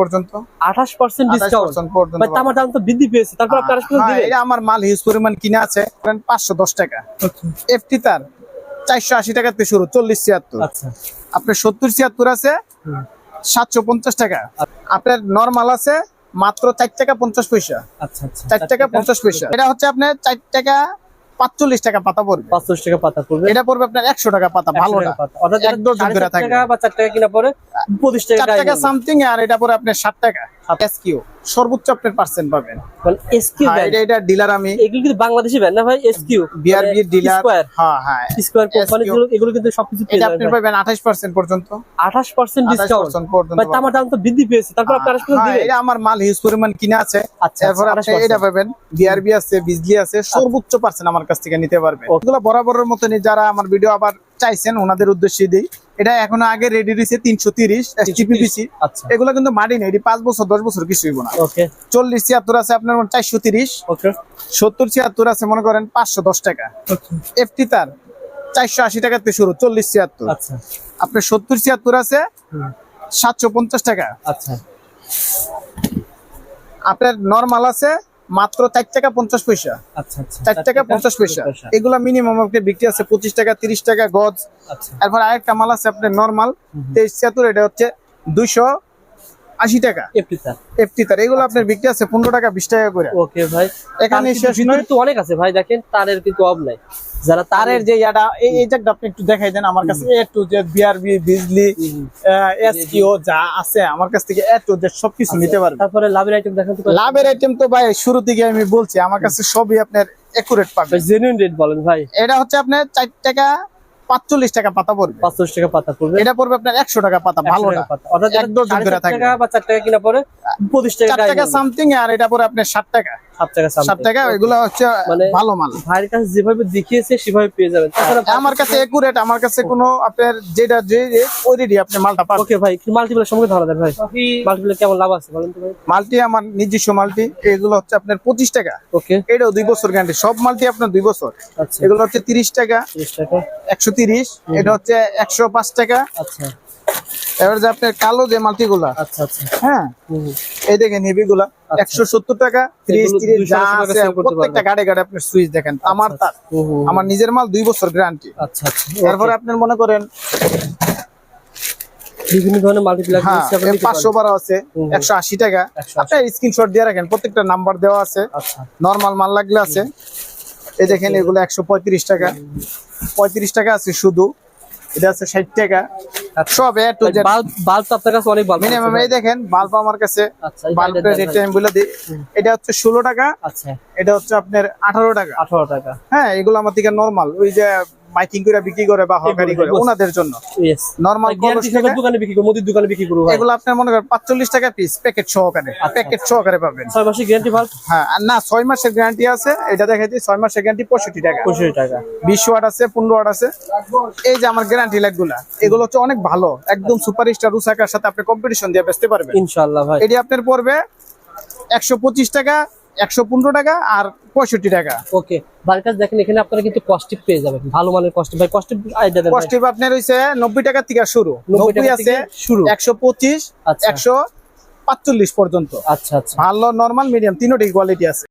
পর্যন্ত। ডিসকাউন্ট দাম তো বৃদ্ধি পেয়েছে তারপর হ্যাঁ, দিবেন এটা আমার মাল হিউজ পরিমাণ কিনে আছে পাঁচশো দশ টাকা। এফটি তার চারশো আশি টাকাতে শুরু চল্লিশ ছিয়াত্তর। আচ্ছা। আপনার সত্তর ছিয়াত্তর আছে সাতশো পঞ্চাশ টাকা। আপনার নর্মাল আছে মাত্র চার টাকা পঞ্চাশ পয়সা। আচ্ছা আচ্ছা। চার টাকা? পঞ্চাশ পয়সা। এটা হচ্ছে আপনার চার টাকা পাঁচচল্লিশ টাকা পাতা পড়বে। পাঁচশো টাকা পাতা পড়বে। এটা পড়বে আপনার একশো টাকা পাতা 100 ভালোটা। টাকা অর্থাৎ এক ডজন টাকা বা চার টাকা কিনা পরে পঁচিশ টাকা সামথিং আর এটা পরে আপনার ষাট টাকা। এসকিউ সর্বোচ্চ আপনার পার্সেন্ট পাবেন। এসকিউ হ্যাঁ, এটা এটা ডিলার আমি এগুলো কিন্তু বাংলাদেশি ব্যান্ড না ভাই? এসকিউ বিআরবি ডিলার হ্যাঁ হ্যাঁ স্কোয়ার কোম্পানি এগুলো কিন্তু সবকিছু এটা আপনি পাবেন আঠাশ পার্সেন্ট পর্যন্ত। আঠাশ পার্সেন্ট আঠাশ ডিসকাউন্ট পার্সেন্ট পর্যন্ত ভাই তামার দাম তো বৃদ্ধি পেয়েছে। তারপর আপনি আঠাশ পার্সেন্ট হ্যাঁ, দিবেন। এটা আমার মাল হিউজ পরিমাণ কিনে আছে। আচ্ছা এরপর আপনি এটা পাবেন। বিআরবি আছে বিজলি আছে সর্বোচ্চ পার্সেন্ট আমার কাছ থেকে নিতে পারবে Okay. এগুলো বরাবরের মতনই যারা আমার ভিডিও আবার চাইছেন ওনাদের উদ্দেশ্যে দিই। এটা এখনও আগে রেডি রয়েছে তিনশো তিরিশ এসটিপিবিসি আচ্ছা। এগুলো কিন্তু মাটি নেই পাঁচ বছর দশ বছর কিছু হইব না। চল্লিশ ছিয়াত্তর আছে আপনার চারশো তিরিশ। সত্তর ছিয়াত্তর আছে মনে করেন পাঁচশো দশ টাকা। এফটি তার চারশো আশি টাকাতে শুরু চল্লিশ ছিয়াত্তর। আচ্ছা। আপনার সত্তর ছিয়াত্তর আছে সাতশো পঞ্চাশ টাকা। আচ্ছা। আপনার নর্মাল আছে মাত্র চার টাকা পঞ্চাশ পয়সা। আচ্ছা আচ্ছা। চার টাকা পঞ্চাশ পয়সা। এগুলা মিনিমাম আপনি বিক্রি আছে পঁচিশ টাকা তিরিশ টাকা গজ। আচ্ছা। এরপর আরেকটা মাল আছে আপনার নর্মাল তেইশ ছিয়াত্তর এটা হচ্ছে দুইশো আশি টাকা। FT sir. এগুলো আপনার বিক্রি আছে পনেরো টাকা বিশ টাকা করে। ওকে ভাই। এখানে শেষ নয়। তো অনেক আছে ভাই দেখেন তারের কিন্তু অব নাই। যারা তারের যে ইয়াটা এই আপনি একটু দেখাই দেন আমার কাছে। A to Z BRB Bijli এসকিও যা আছে আমার কাছ থেকে এ টু জেড সবকিছু নিতে পারবেন। তারপরে লাভের আইটেম দেখেন তো। লাভের আইটেম তো ভাই শুরু থেকে আমি বলছি আমার কাছে সবই আপনার একুরেট পাবেন। জেনুইন রেট বলেন ভাই। এটা হচ্ছে আপনার চার টাকা পাঁচচল্লিশ টাকা পাতা পড়বে। পাঁচশো টাকা পাতা পড়বে। এটা পড়বে আপনার একশো টাকা পাতা 100 টাকা পাতা। অর্থাৎ এক ডজন টাকা বা চার টাকা কিনা পরে পঁচিশ টাকা সামথিং আর এটা পরে আপনার ষাট টাকা। সাত টাকা এগুলো হচ্ছে মানে- ভালো মাল। ভাইয়ের কাছে যেভাবে দেখিয়েছে সেভাবে পেয়ে যাবেন। আমার কাছে একুরেট আমার কাছে কোনো আপনার যেটা যে আপনি মালটা পাবেন। ওকে ভাই কি মাল্টিপ্লের সম্পর্কে ধারণা দেন ভাই। মাল্টিপ্লের কেমন লাভ আছে বলেন তো ভাই। মালটি আমার নিজস্ব মালটি এগুলো হচ্ছে আপনার পঁচিশ টাকা। ওকে এটাও দুই বছর গ্যারান্টি সব মালটি আপনার দুই বছর। আচ্ছা। এগুলো হচ্ছে তিরিশ টাকা। তিরিশ টাকা। একশো তিরিশ এটা হচ্ছে একশো পাঁচ টাকা। আচ্ছা। এবার যে আপনার কালো যে মালটি গুলা আচ্ছা আচ্ছা। হ্যাঁ। এই দেখেন হেভি গুলা একশো সত্তর টাকা ত্রিশ এগুলো তিরিশ 200 যা আছে প্রত্যেকটা গাড়ি গাড়ি আপনার সুইচ দেখেন আমার তার হুম, হুম, হুম। আমার নিজের মাল দুই বছর গ্যারান্টি আচ্ছা আচ্ছা। তারপরে আপনার মনে করেন বিভিন্ন ধরনের হ্যাঁ পাঁচশো বারো আছে একশো আশি টাকা। 180 আপনার স্ক্রিনশট দিয়ে রাখেন প্রত্যেকটা নাম্বার দেওয়া আছে। আচ্ছা। নর্মাল মাল লাগলে আছে। এই দেখেন এগুলো একশো পঁয়ত্রিশ টাকা। পঁয়ত্রিশ টাকা আছে শুধু এটা আছে ষাট টাকা। সব A to Z bulb bulb আপনার কাছে অনেক বাল্ব মিনিমাম এই দেখেন বাল্ব আমার কাছে। আচ্ছা বাল্বের রেট আমি বলে দিই। এটা হচ্ছে ষোলো টাকা। আচ্ছা। এটা হচ্ছে আপনার আঠারো টাকা। আঠারো টাকা। হ্যাঁ এগুলো আমার থেকে নরমাল ওই যে মাইকিং করে বিক্রি করে বা হকারি করে ওনাদের জন্য। নর্মাল দোকানে বিক্রি করব মুদির দোকানে বিক্রি করব এগুলো আপনার মনে করেন পাঁচচল্লিশ টাকা পিস প্যাকেট সহকারে আচ্ছা। প্যাকেট সহকারে পাবেন। ছয় মাসের গ্যারান্টি বাল্ব হ্যাঁ না ছয় মাসের গ্যারান্টি আছে এটা দেখাচ্ছি ছয় মাসের গ্যারান্টি পঁয়ষট্টি টাকা। পঁয়ষট্টি টাকা। বিশ ওয়াট আছে পনেরো ওয়াট আছে। এই যে আমার গ্যারান্টি লাইটগুলা এগুলো হচ্ছে অনেক ভালো একদম সুপার স্টার রুসাকার সাথে আপনি কম্পিটিশন দিয়ে বেচতে পারবেন। ইনশাআল্লাহ ভাই। এটি আপনার পড়বে একশো পঁচিশ টাকা একশো পনেরো টাকা আর পঁয়ষট্টি টাকা। ওকে ভাইয়ের কাছে দেখেন এখানে আপনারা কিন্তু কস্টিভ পেয়ে যাবেন। ভালো মানের ভাই আইডিয়া কস্টিভ আপনার হয়েছে নব্বই টাকা থেকে শুরু। নব্বই আছে শুরু। একশো পঁচিশ আচ্ছা। একশো পাঁচচল্লিশ পর্যন্ত। আচ্ছা আচ্ছা। ভালো নর্মাল মিডিয়াম তিনোটি কোয়ালিটি আছে।